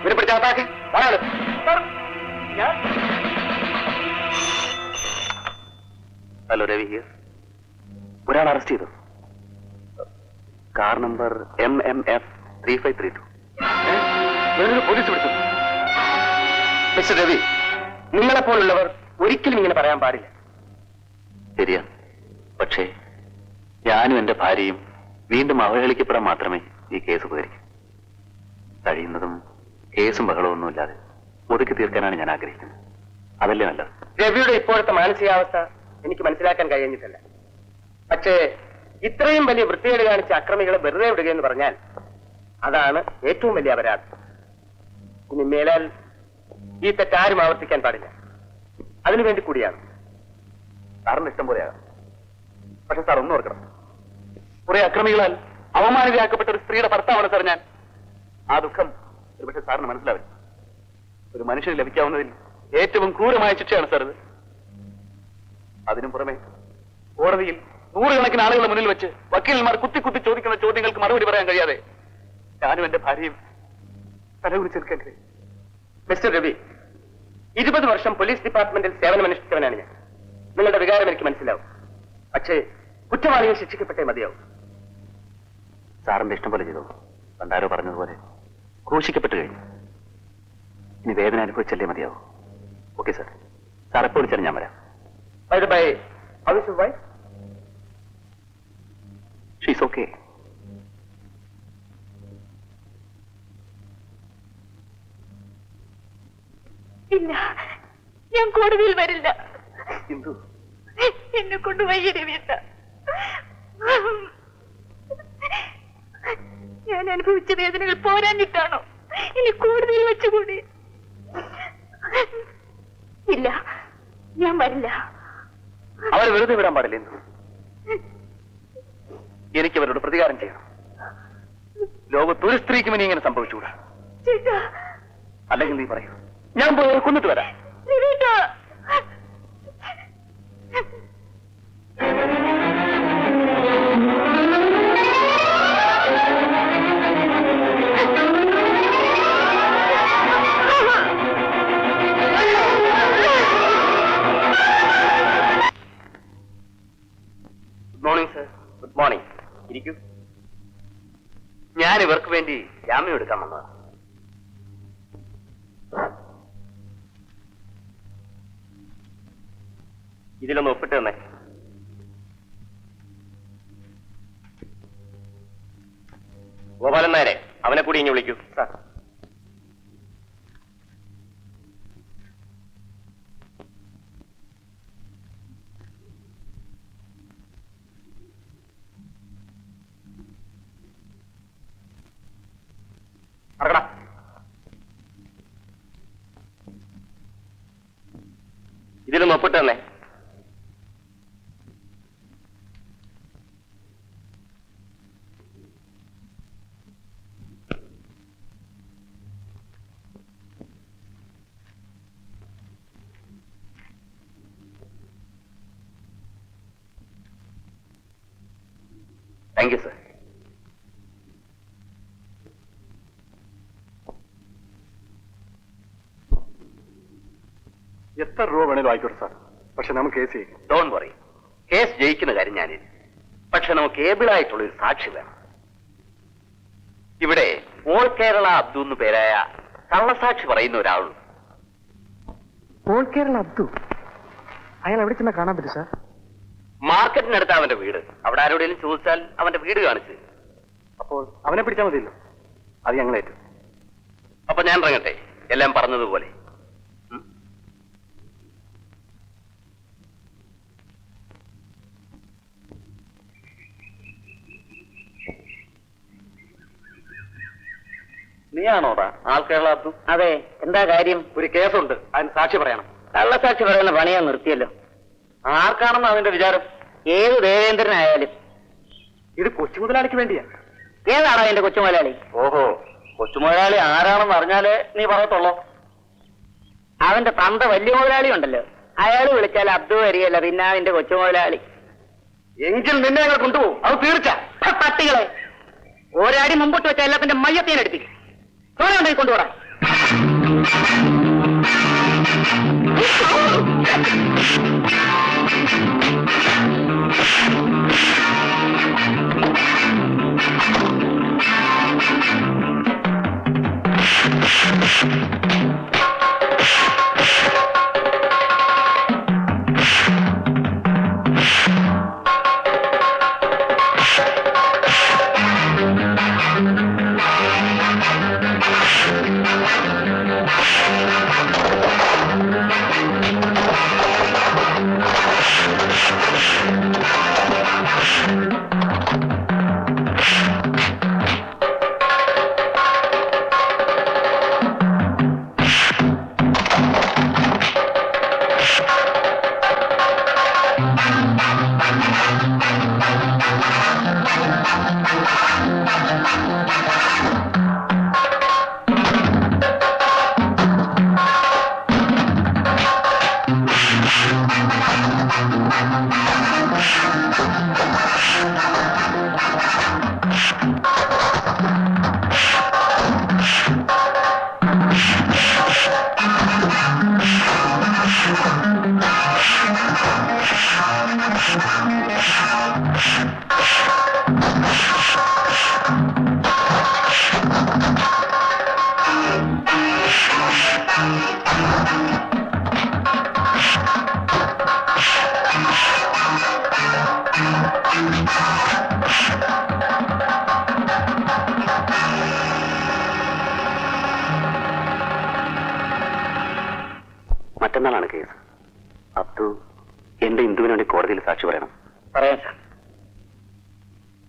ഇവരെ പിടിച്ച അകത്താക്ക്. പറയാറ് ഞാൻ ഹലോ രവി ഹിയർ. ഒരാൾ അറസ്റ്റ് ചെയ്തു. Car number M M F three five three two. Police പിടിച്ചു മിസ്റ്റർ രവി നിങ്ങളെ പോലുള്ളവർ ഒരിക്കലും ഇങ്ങനെ പറയാൻ പാടില്ല. ശരിയാ പക്ഷേ ഞാനും എന്റെ ഭാര്യയും വീണ്ടും അവഹേളിക്കപ്പെടാൻ മാത്രമേ ഈ കേസ് ഉപകരിക്കൂ. കഴിയുന്നതും കേസും ബഹളവും ഒന്നുമില്ലാതെ ഒതുക്കി തീർക്കാനാണ് ഞാൻ ആഗ്രഹിക്കുന്നത്. അതല്ലേ നല്ലത്? രവിയുടെ ഇപ്പോഴത്തെ മാനസികാവസ്ഥ എനിക്ക് മനസ്സിലാക്കാൻ കഴിഞ്ഞിട്ടില്ല. പക്ഷേ ഇത്രയും വലിയ വൃത്തികേട് കാണിച്ച അക്രമികളെ വെറുതെ വിടുകയെന്ന് പറഞ്ഞാൽ അതാണ് ഏറ്റവും വലിയ അപരാധം. ഇനി മേലാൽ ഈ തെറ്റാരും ആവർത്തിക്കാൻ പാടില്ല. അതിനുവേണ്ടി കൂടിയാണ്. സാറിന് ഇഷ്ടം പോലെയാകാം. പക്ഷെ സാർ ഒന്നും ഓർക്കണം. കുറെ അക്രമികളാൽ അവമാനിതയാക്കപ്പെട്ട ഒരു സ്ത്രീയുടെ ഭർത്താവാണ് സാർ ഞാൻ. ആ ദുഃഖം ഒരുപക്ഷെ സാറിന് മനസ്സിലാവില്ല. ഒരു മനുഷ്യന് ലഭിക്കാവുന്നതിൽ ഏറ്റവും ക്രൂരമായ ശിക്ഷയാണ് സാർ ഇത്. അതിനും പുറമെ കോടതിയിൽ നൂറുകണക്കിന് ആളുകളുടെ മുന്നിൽ വെച്ച് വക്കീലന്മാർ കുത്തി കുത്തി ചോദിക്കുന്ന ചോദ്യങ്ങൾക്ക് മറുപടി പറയാൻ കഴിയാതെ ഞാനും എന്റെ ഭാര്യയും തലകുറിച്ച് നിൽക്കാൻ കഴിയും മിസ്റ്റർ രവി ഇരുപത് വർഷം പോലീസ് ഡിപ്പാർട്ട്മെന്റിൽ സേവനമനുഷ്ഠിച്ചവനാണ് ഞാൻ. നിങ്ങളുടെ വികാരം എനിക്ക് മനസ്സിലാവും. പക്ഷേ കുറ്റവാളികൾ ശിക്ഷിക്കപ്പെട്ടേ മതിയാവും. സാറിന്റെ ഇഷ്ടം പോലെ ചെയ്തു? പണ്ടാരോ പറഞ്ഞതുപോലെ ക്രൂശിക്കപ്പെട്ടു കഴിഞ്ഞു. ഇനി വേദന അനുഭവിച്ചല്ലേ മതിയാവും. Okay sir. സാർ എപ്പോൾ വിളിച്ചാലും ഞാൻ വരാം. ബൈ ബൈ ഷീസ് ഓക്കെ ഇല്ല ഞാൻ കോടതിയിൽ വരില്ല. എന്നെ കൊണ്ട് വയ്യ ഞാൻ അനുഭവിച്ച വേദനകൾ പോരാഞ്ഞിട്ടാണോ ഇനി കൂടുതൽ വെച്ചുകൂടി? ഇല്ല ഞാൻ വരില്ല. അവർ വെറുതെ വിടാൻ പാടില്ല എനിക്ക് അവരോട് പ്രതികാരം ചെയ്യണം. ലോകത്തൊരു സ്ത്രീക്കും ഇനി ഇങ്ങനെ സംഭവിച്ചുകൂടാ. അല്ലെങ്കിൽ നീ പറയൂ. ഞാൻ പോയി കൊന്നിട്ട് വരാം. ഇരിക്കൂ. ഞാൻ ഇവർക്ക് വേണ്ടി ജാമ്യം എടുക്കാൻ വന്നതാണ് ഇതിലൊന്ന് ഒപ്പിട്ട് തന്നെ. ഗോപാലൻ നായരെ അവനെ കൂടി ഇനി വിളിക്കൂ. സാർ. ഇതിലൊന്ന് ഒപ്പിട്ട് തന്നെ താങ്ക് യു സർ എത്ര രൂപ വേണേലും ആയിക്കോട്ടെ സാർ. പക്ഷെ നമുക്ക് കേസ് ചെയ്യും. ഡോൺ വറി കേസ് ജയിക്കുന്ന കാര്യം ഞാനില്ല. പക്ഷെ നമുക്ക് ഏബിളായിട്ടുള്ള ഒരു സാക്ഷി വേണം. ഇവിടെ ഓൾ കേരള അബ്ദു എന്ന് പേരായ കള്ളസാക്ഷി പറയുന്ന ഒരാളുണ്ട് ഓൾ കേരള അബ്ദു? അയാൾ എവിടെ ചെന്നാ കാണാൻ പറ്റും സാർ? മാർക്കറ്റിനടുത്ത് അവന്റെ വീട്. അവിടെ ആരോടെങ്കിലും ചോദിച്ചാൽ അവന്റെ വീട് കാണിച്ചു. അപ്പോൾ അവനെ പിടിച്ചാൽ മതിയല്ലോ. അത് ഞങ്ങളേറ്റു. അപ്പൊ ഞാൻ ഇറങ്ങട്ടെ. എല്ലാം പറഞ്ഞതുപോലെ. നീയാണോടാ? ആൾ കേരള അതെ എന്താ കാര്യം? ഒരു കേസുണ്ട്. അതിന് സാക്ഷി പറയണം. കള്ളസാക്ഷി പറയുന്ന പണിയാ നിർത്തിയല്ലോ. ആർക്കാണെന്ന് അതിന്റെ വിചാരം? ഏത് ദേവേന്ദ്രനായാലും. ഇത് കൊച്ചു മുതലാളിക്ക് വേണ്ടിയാ. ഏതാണോ എന്റെ കൊച്ചുമുതലാളി? ഓഹോ കൊച്ചുമുതലാളി ആരാണെന്ന് അറിഞ്ഞാലേ നീ പറയത്തുള്ളോ. അവന്റെ തന്ത വലിയ മുതലാളി ഉണ്ടല്ലോ. അയാൾ വിളിച്ചാൽ അബ്ദു വരികയല്ല പിന്നെ അവന്റെ കൊച്ചുമുതലാളി. എങ്കിൽ നിന്നെ ഞങ്ങൾ കൊണ്ടുപോകും. അത് തീർച്ച. പട്ടികളെ. ഒരടി മുമ്പോട്ട് വെച്ച എല്ലാത്തിന്റെ മയ്യത്തേനെ കൊണ്ടുപോടാ Thank കൊണ്ടുപോടാ. മറ്റന്നാളാണ് കേസ്. അബ്ദു എന്റെ ഇന്ദുവിന് വേണ്ടി കോടതിയിൽ സാക്ഷി പറയണം. പറയാം സാർ.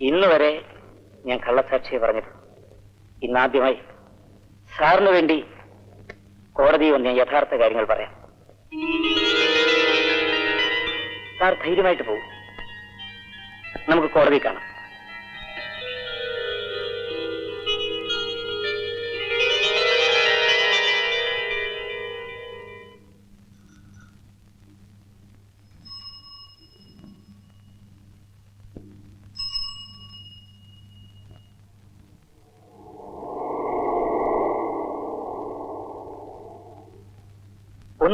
ഇന്ന് വരെ ഞാൻ കള്ളസാക്ഷിയെ പറഞ്ഞിട്ടുണ്ട് ഇന്നാദ്യമായി സാറിന് വേണ്ടി കോടതി വന്ന് ഞാൻ യഥാർത്ഥ കാര്യങ്ങൾ പറയാം. സാർ ധൈര്യമായിട്ട് പോകും നമുക്ക് കോടതി കാണാം.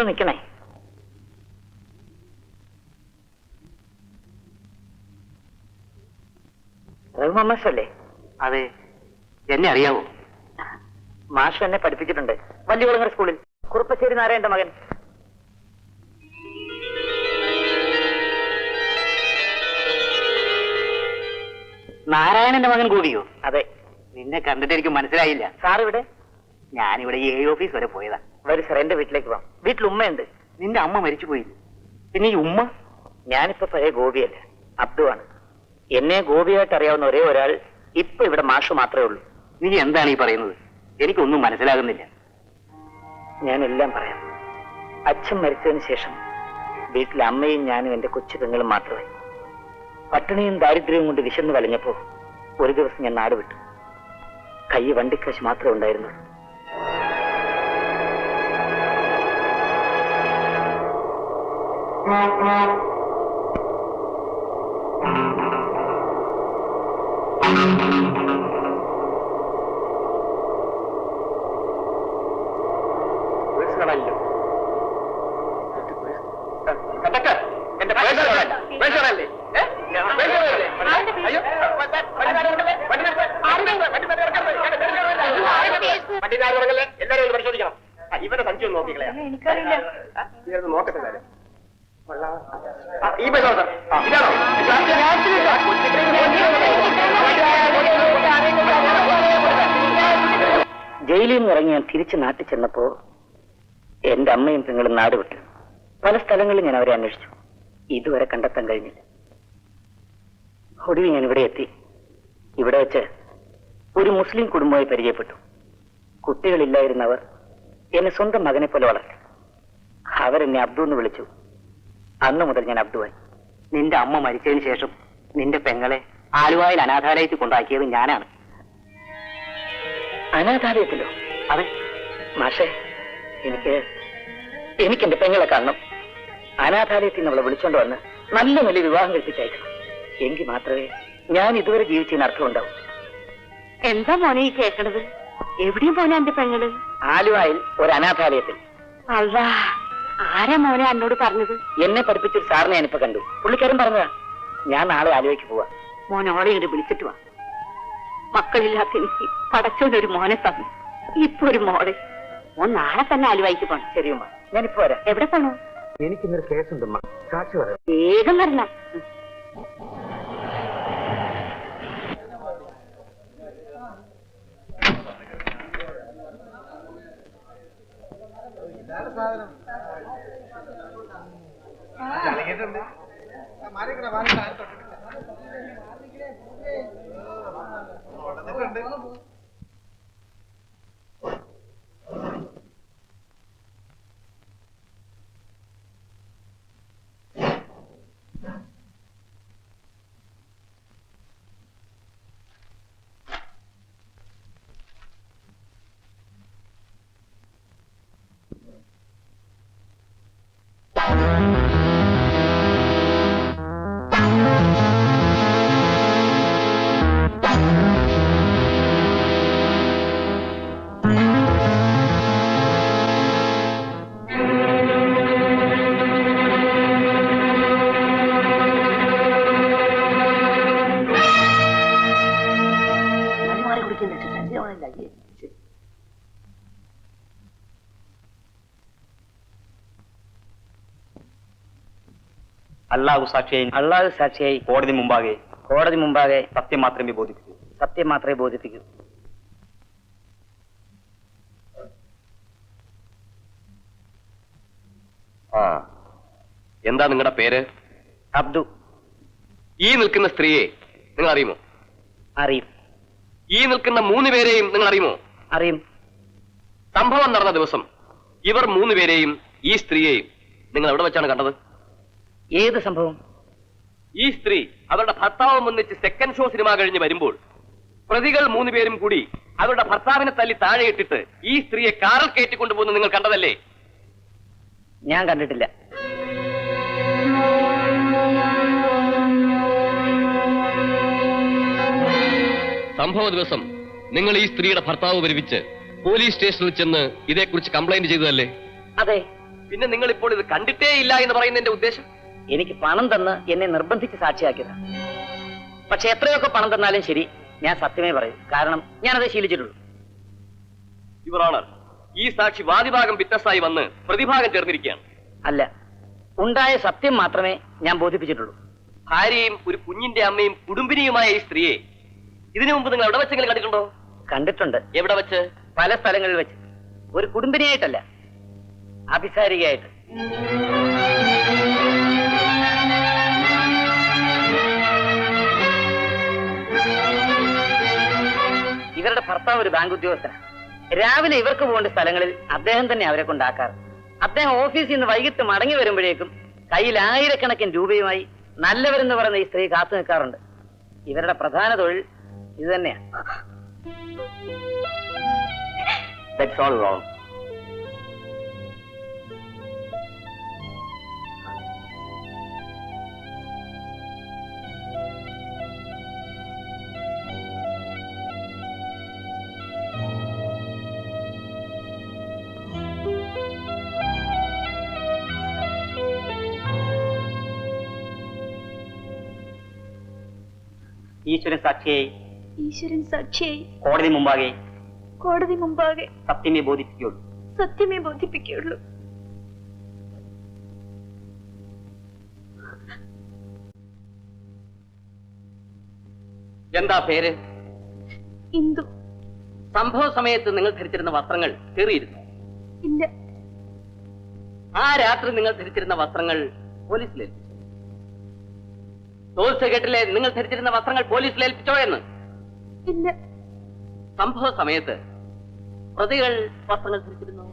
ഒന്ന് നിൽക്കണേ. റഹ്മാൻ മാഷല്ലേ? അതെ എന്നെ അറിയാവോ? മാഷ് എന്നെ പഠിപ്പിച്ചിട്ടുണ്ട്. വല്യകുളങ്ങര സ്കൂളിൽ. കുറുപ്പശ്ശേരി നാരായണന്റെ മകൻ. നാരായണന്റെ മകൻ കൂടിയോ? അതെ. നിന്നെ കണ്ടിട്ട് എനിക്ക് മനസ്സിലായില്ല. സാർ ഇവിടെ? ഞാനിവിടെ എ ഓഫീസ് വരെ പോയതാ. വരും സാർ എന്റെ വീട്ടിലേക്ക് വാ. വീട്ടിൽ ഉമ്മയുണ്ട്. നിന്റെ അമ്മ മരിച്ചു പോയി പിന്നെ ഈ ഉമ്മ? ഞാനിപ്പോ പഴയ ഗോപിയല്ല ആണ് എന്നെ ഗോപിയായിട്ട് അറിയാവുന്ന ഒരേ ഒരാൾ ഇപ്പൊ ഇവിടെ മാഷ് മാത്രമേ ഉള്ളൂ. നീ എന്താണ് ഈ പറയുന്നത്? എനിക്കൊന്നും മനസ്സിലാകുന്നില്ല. ഞാൻ എല്ലാം പറയാം. അച്ഛൻ മരിച്ചതിന് ശേഷം വീട്ടിലെ അമ്മയും ഞാനും എന്റെ കൊച്ചു പെങ്ങളും മാത്രമായി. പട്ടിണിയും ദാരിദ്ര്യവും കൊണ്ട് വിശന്ന് വലഞ്ഞപ്പോ ഒരു ദിവസം ഞാൻ നാട് വിട്ടു. കൈ വണ്ടിക്കാശ് മാത്രമേ ഉണ്ടായിരുന്നുള്ളൂ. എല്ലാവരും പരിശോധിക്കണം ഇവന്റെ സംശയം നോക്കിക്കളയാ നോക്കട്ടെ ജയിലിൽ നിന്ന് ഇറങ്ങി ഞാൻ തിരിച്ച് നാട്ടിൽ ചെന്നപ്പോ എന്റെ അമ്മയും പെങ്ങളും നാട് വിട്ടു. പല സ്ഥലങ്ങളിൽ ഞാൻ അവരെ അന്വേഷിച്ചു. ഇതുവരെ കണ്ടെത്താൻ കഴിഞ്ഞില്ല. ഒടുവിൽ ഞാൻ ഇവിടെ എത്തി. ഇവിടെ വെച്ച് ഒരു മുസ്ലിം കുടുംബമായി പരിചയപ്പെട്ടു. കുട്ടികളില്ലായിരുന്നവർ എന്നെ സ്വന്തം മകനെ പോലെ വളർത്തി. അവരെന്നെ അബ്ദു എന്ന് വിളിച്ചു. അന്ന് മുതൽ ഞാൻ അബ്ദുവായി. നിന്റെ അമ്മ മരിച്ചതിന് ശേഷം നിന്റെ പെങ്ങളെ ആലുവായിൽ അനാഥാലയത്തിൽ കൊണ്ടാക്കിയത് ഞാനാണ്. അനാഥാലയത്തിലോ? അതെ. മാഷേ എനിക്ക് എനിക്ക് എന്റെ പെങ്ങളെ കാണണം. അനാഥാലയത്തിൽ നിന്ന് അവളെ വിളിച്ചോണ്ട് വന്ന് നല്ല നില വിവാഹം കഴിപ്പിച്ചയക്കണം. എങ്കിൽ മാത്രമേ ഞാൻ ഇതുവരെ ജീവിച്ചതിന് അർത്ഥമുണ്ടാവും എന്താ മോനെ ഈ കേൾക്കണത് എവിടെയും പോനെ എന്റെ പെങ്ങൾ? ആലുവായിൽ ഒരു അനാഥാലയത്തിൽ. അല്ലാ ആരാ മോനെ എന്നോട് പറഞ്ഞത്? എന്നെ പഠിപ്പിച്ചൊരു സാറിനെ ഞാനിപ്പോ കണ്ടു. പുള്ളിക്കാരൻ പറഞ്ഞതാ ഞാൻ നാളെ ആലുവയ്ക്ക് പോവാ. മോനോളെ ഇങ്ങോട്ട് വിളിച്ചിട്ട് വാ. മക്കളില്ലാത്ത എനിക്ക് പടച്ചോനൊരു മോനെ തന്നു. ഇപ്പൊ ഒരു മോളെ. മോൻ നാളെ തന്നെ ആലുവായിക്ക് പോണം. ശരിയുമ്മ ഉമ്മ. ഞാനിപ്പോ വരാം. എവിടെ പോണോ? എനിക്കിന്നൊരു കേസുണ്ട് ഉണ്ടമ്മ സാക്ഷി പറയാം. വേഗം വരണം. അല്ലാഹു സാക്ഷിയായി അള്ളാഹു സാക്ഷിയായി കോടതി മുമ്പാകെ കോടതി മുമ്പാകെ സത്യം മാത്രമേ ബോധിപ്പിക്കൂ. സത്യം മാത്രമേ ബോധിപ്പിക്കൂ. ആ എന്താ നിങ്ങളുടെ പേര്? അബ്ദു. ഈ നിൽക്കുന്ന സ്ത്രീയെ നിങ്ങൾ അറിയുമോ അറിയും. ഈ നിൽക്കുന്ന മൂന്ന് പേരെയും നിങ്ങൾ അറിയുമോ? അറിയും. സംഭവം നടന്ന ദിവസം ഇവർ മൂന്ന് പേരെയും ഈ സ്ത്രീയെയും നിങ്ങൾ എവിടെ വെച്ചാണ് കണ്ടത്? ഏത് സംഭവം? ഈ സ്ത്രീ അവരുടെ ഭർത്താവും ഒന്നിച്ച് സെക്കൻഡ് ഷോ സിനിമ കഴിഞ്ഞ് വരുമ്പോൾ പ്രതികൾ മൂന്ന് പേരും കൂടി അവരുടെ ഭർത്താവിനെ തല്ലി താഴെയിട്ടിട്ട് ഈ സ്ത്രീയെ കാറിൽ കയറ്റിക്കൊണ്ടുപോകുന്നത് നിങ്ങൾ കണ്ടതല്ലേ? ഞാൻ കണ്ടിട്ടില്ല. സംഭവ ദിവസം നിങ്ങൾ ഈ സ്ത്രീയുടെ ഭർത്താവ് വരുവിച്ച് പോലീസ് സ്റ്റേഷനിൽ ചെന്ന് ഇതേക്കുറിച്ച് കംപ്ലൈന്റ് ചെയ്തതല്ലേ? അതെ. പിന്നെ നിങ്ങൾ ഇപ്പോൾ ഇത് കണ്ടിട്ടേ ഇല്ല എന്ന് പറയുന്നതിന്റെ ഉദ്ദേശം? എനിക്ക് പണം തന്ന് എന്നെ നിർബന്ധിച്ച് സാക്ഷിയാക്കിയതാ. പക്ഷെ എത്രയൊക്കെ പണം തന്നാലും ശരി ഞാൻ സത്യമേ പറയൂ. കാരണം ഞാനത് ശീലിച്ചിട്ടുള്ളൂ. യുവർ ഓണർ ഈ സാക്ഷി വാദിഭാഗം വിറ്റസായി വന്ന് പ്രതിഭാഗം ചേർന്നിരിക്കുകയാണ്. അല്ല ഉണ്ടായ സത്യം മാത്രമേ ഞാൻ ബോധിപ്പിച്ചിട്ടുള്ളൂ. ഭാര്യയും ഒരു കുഞ്ഞിന്റെ അമ്മയും കുടുംബിനിയുമായ ഈ സ്ത്രീയെ ഇതിനു മുമ്പ് നിങ്ങൾ എവിടെ വെച്ചെങ്കിലും കണ്ടിട്ടുണ്ടോ? കണ്ടിട്ടുണ്ട്. എവിടെ വെച്ച്? പല സ്ഥലങ്ങളിൽ വെച്ച്. ഒരു കുടുംബിനിയായിട്ടല്ല അഭിസാരികയായിട്ട്. ഇവരുടെ ഭർത്താവ് ഒരു ബാങ്ക് ഉദ്യോഗസ്ഥനാണ് രാവിലെ ഇവർക്ക് പോകേണ്ട സ്ഥലങ്ങളിൽ അദ്ദേഹം തന്നെ അവരെ കൊണ്ടാക്കാറ്. അദ്ദേഹം ഓഫീസിൽ നിന്ന് വൈകിട്ട് മടങ്ങി വരുമ്പോഴേക്കും കയ്യിൽ ആയിരക്കണക്കിന് രൂപയുമായി നല്ലവരെന്ന് പറയുന്ന ഈ സ്ത്രീ കാത്തു നിൽക്കാറുണ്ട്. ഇവരുടെ പ്രധാന തൊഴിൽ ഇത് തന്നെയാണ് ദാറ്റ്സ് ഓൾ റോങ് ഈശ്വരൻ സാക്ഷിയായി ഈശ്വരൻ സാക്ഷിയായി കോടതി മുമ്പാകെ കോടതി മുമ്പാകെ സത്യമേ ബോധിപ്പിക്കുള്ളൂ സത്യമേ ബോധിപ്പിക്കുകയുള്ളൂ. എന്താ പേര്? ഇന്ദു. സംഭവ സമയത്ത് നിങ്ങൾ ധരിച്ചിരുന്ന വസ്ത്രങ്ങൾ കീറിയിരുന്നു. ഇല്ല. ആ രാത്രി നിങ്ങൾ ധരിച്ചിരുന്ന വസ്ത്രങ്ങൾ പോലീസിൽ ഏൽപ്പിച്ചു. സെക്രട്ടറിയിലെ നിങ്ങൾ ധരിച്ചിരുന്ന വസ്ത്രങ്ങൾ പോലീസിൽ ഏൽപ്പിച്ചോ എന്ന്? ഇല്ല സംഭവ സമയത്ത് പ്രതികൾ വസ്ത്രങ്ങൾ ധരിച്ചിരുന്നു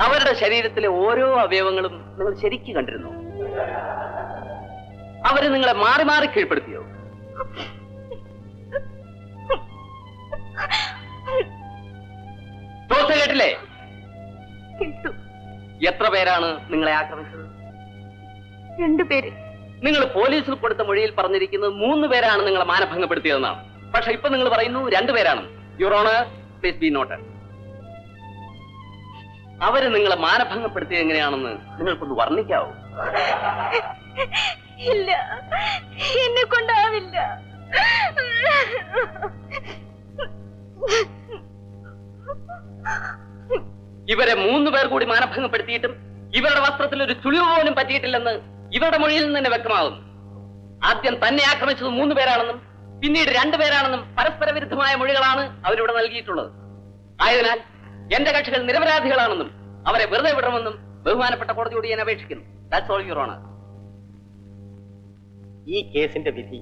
അവരുടെ ശരീരത്തിലെ ഓരോ അവയവങ്ങളും നിങ്ങൾ ശരിക്ക് കണ്ടിരുന്നു. അവർ നിങ്ങളെ മാറി മാറി കീഴ്പ്പെടുത്തിയോ? ടോൾ കേട്ടില്ലേ? എത്ര പേരാണ് നിങ്ങളെ ആക്രമിച്ചത്? രണ്ടുപേര് നിങ്ങൾ പോലീസിൽ കൊടുത്ത മൊഴിയിൽ പറഞ്ഞിരിക്കുന്നത് മൂന്ന് പേരാണ് നിങ്ങളെ മാനഭംഗപ്പെടുത്തിയതെന്നാണ്. പക്ഷെ ഇപ്പൊ നിങ്ങൾ പറയുന്നു രണ്ടുപേരാണ് you're wrong please be not അവർ നിങ്ങളെ മാനഭംഗപ്പെടുത്തിയത് എങ്ങനെയാണെന്ന് നിങ്ങൾക്കൊന്ന് വർണിക്കാവോ? ഇല്ല. എന്നെ കൊണ്ടാവില്ല. ഇവരെ മൂന്ന് പേർ കൂടി മാനഭംഗപ്പെടുത്തിയിട്ടും ഇവരുടെ വസ്ത്രത്തിൽ ഒരു ചുളിവ് പോലും പറ്റിയിട്ടില്ലെന്ന് ഇവരുടെ മൊഴിയിൽ നിന്ന് തന്നെ വ്യക്തമാകുന്നു. ആദ്യം തന്നെ ആക്രമിച്ചത് മൂന്ന് പേരാണെന്നും പിന്നീട് രണ്ടുപേരാണെന്നും പരസ്പര വിരുദ്ധമായ മൊഴികളാണ് അവരിവിടെ നൽകിയിട്ടുള്ളത്. ആയതിനാൽ എന്റെ കക്ഷികൾ നിരപരാധികളാണെന്നും അവരെ വെറുതെ വിടണമെന്നും ബഹുമാനപ്പെട്ട കോടതിയോട് ഞാൻ അപേക്ഷിക്കുന്നു. ദാറ്റ്സ് ഓൾ യുവർ ഓണർ ഈ കേസിന്റെ വിധി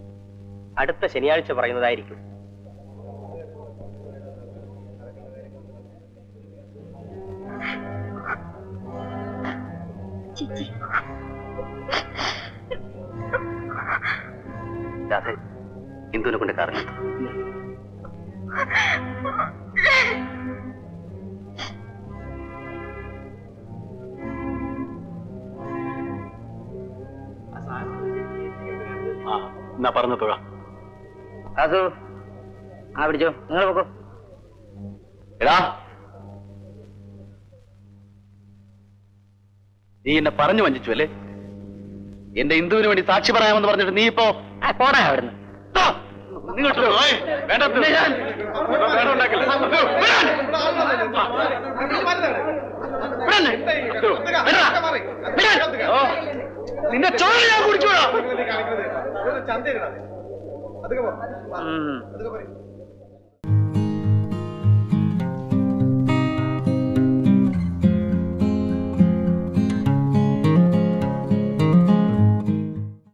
അടുത്ത ശനിയാഴ്ച പറയുന്നതായിരിക്കും. ചിച്ചി. രാധേ ഇന്ദുവിനെ കൊണ്ട് കാറിൽ എന്നാ പറഞ്ഞു തുഴ അതോ ആ പിടിച്ചോ. നിങ്ങൾ പോക്കോ. എടാ. നീ എന്നെ പറഞ്ഞു വഞ്ചിച്ചു അല്ലേ? എന്റെ ഇന്ദുവിന് വേണ്ടി സാക്ഷി പറയാമെന്ന് പറഞ്ഞിട്ട് നീ ഇപ്പോ പോടാ അവിടുന്ന്. വേണ്ട പിന്നെ ഞാൻ. വിടാ.